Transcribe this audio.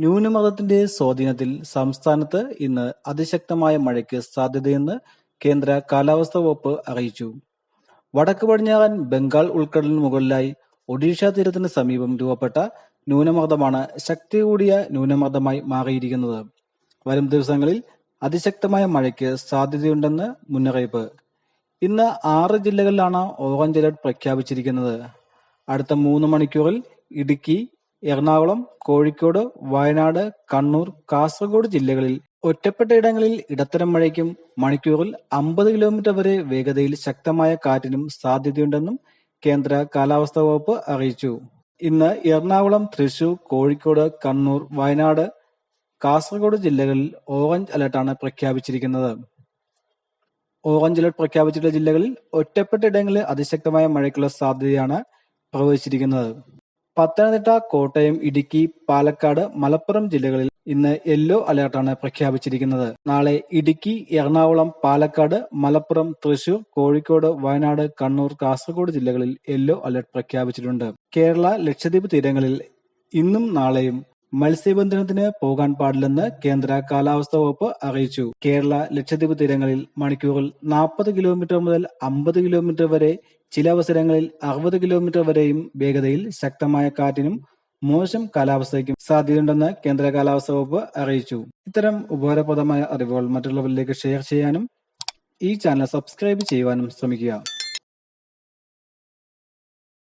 ന്യൂനമർദ്ദത്തിന്റെ സ്വാധീനത്തിൽ സംസ്ഥാനത്ത് ഇന്ന് അതിശക്തമായ മഴയ്ക്ക് സാധ്യതയെന്ന് കേന്ദ്ര കാലാവസ്ഥാ വകുപ്പ് അറിയിച്ചു. വടക്ക് പടിഞ്ഞാറൻ ബംഗാൾ ഉൾക്കടലിന് മുകളിലായി ഒഡീഷ തീരത്തിന് സമീപം രൂപപ്പെട്ട ന്യൂനമർദ്ദമാണ് ശക്തി കൂടിയ ന്യൂനമർദ്ദമായി മാറിയിരിക്കുന്നത്. വരും ദിവസങ്ങളിൽ അതിശക്തമായ മഴയ്ക്ക് സാധ്യതയുണ്ടെന്ന് മുന്നറിയിപ്പ്. ഇന്ന് ആറ് ജില്ലകളിലാണ് ഓറഞ്ച് അലർട്ട് പ്രഖ്യാപിച്ചിരിക്കുന്നത്. അടുത്ത മൂന്ന് മണിക്കൂറിൽ ഇടുക്കി, എറണാകുളം, കോഴിക്കോട്, വയനാട്, കണ്ണൂർ, കാസർഗോഡ് ജില്ലകളിൽ ഒറ്റപ്പെട്ട ഇടങ്ങളിൽ ഇടത്തരം മഴയ്ക്കും മണിക്കൂറിൽ അമ്പത് കിലോമീറ്റർ വരെ വേഗതയിൽ ശക്തമായ കാറ്റിനും സാധ്യതയുണ്ടെന്നും കേന്ദ്ര കാലാവസ്ഥാ വകുപ്പ് അറിയിച്ചു. ഇന്ന് എറണാകുളം, തൃശൂർ, കോഴിക്കോട്, കണ്ണൂർ, വയനാട്, കാസർഗോഡ് ജില്ലകളിൽ ഓറഞ്ച് അലർട്ടാണ് പ്രഖ്യാപിച്ചിരിക്കുന്നത്. ഓറഞ്ച് അലർട്ട് പ്രഖ്യാപിച്ചിട്ടുള്ള ജില്ലകളിൽ ഒറ്റപ്പെട്ട ഇടങ്ങളിൽ അതിശക്തമായ മഴയ്ക്കുള്ള സാധ്യതയാണ് പ്രവചിച്ചിരിക്കുന്നത്. പത്തനംതിട്ട, കോട്ടയം, ഇടുക്കി, പാലക്കാട്, മലപ്പുറം ജില്ലകളിൽ ഇന്ന് യെല്ലോ അലർട്ടാണ് പ്രഖ്യാപിച്ചിരിക്കുന്നത്. നാളെ ഇടുക്കി, എറണാകുളം, പാലക്കാട്, മലപ്പുറം, തൃശൂർ, കോഴിക്കോട്, വയനാട്, കണ്ണൂർ, കാസർഗോഡ് ജില്ലകളിൽ യെല്ലോ അലർട്ട് പ്രഖ്യാപിച്ചിട്ടുണ്ട്. കേരള, ലക്ഷദ്വീപ് തീരങ്ങളിൽ ഇന്നും നാളെയും മത്സ്യബന്ധനത്തിന് പോകാൻ പാടില്ലെന്ന് കേന്ദ്ര കാലാവസ്ഥാ വകുപ്പ് അറിയിച്ചു. കേരള, ലക്ഷദ്വീപ് തീരങ്ങളിൽ മണിക്കൂറിൽ നാൽപ്പത് കിലോമീറ്റർ മുതൽ അമ്പത് കിലോമീറ്റർ വരെ ചില അവസരങ്ങളിൽ അറുപത് കിലോമീറ്റർ വരെയും വേഗതയിൽ ശക്തമായ കാറ്റിനും മോശം കാലാവസ്ഥയ്ക്കും സാധ്യതയുണ്ടെന്ന് കേന്ദ്ര കാലാവസ്ഥ വകുപ്പ് അറിയിച്ചു. ഇത്തരം ഉപകാരപ്രദമായ അറിവുകൾ മറ്റുള്ളവരിലേക്ക് ഷെയർ ചെയ്യാനും ഈ ചാനൽ സബ്സ്ക്രൈബ് ചെയ്യുവാനും ശ്രമിക്കുക.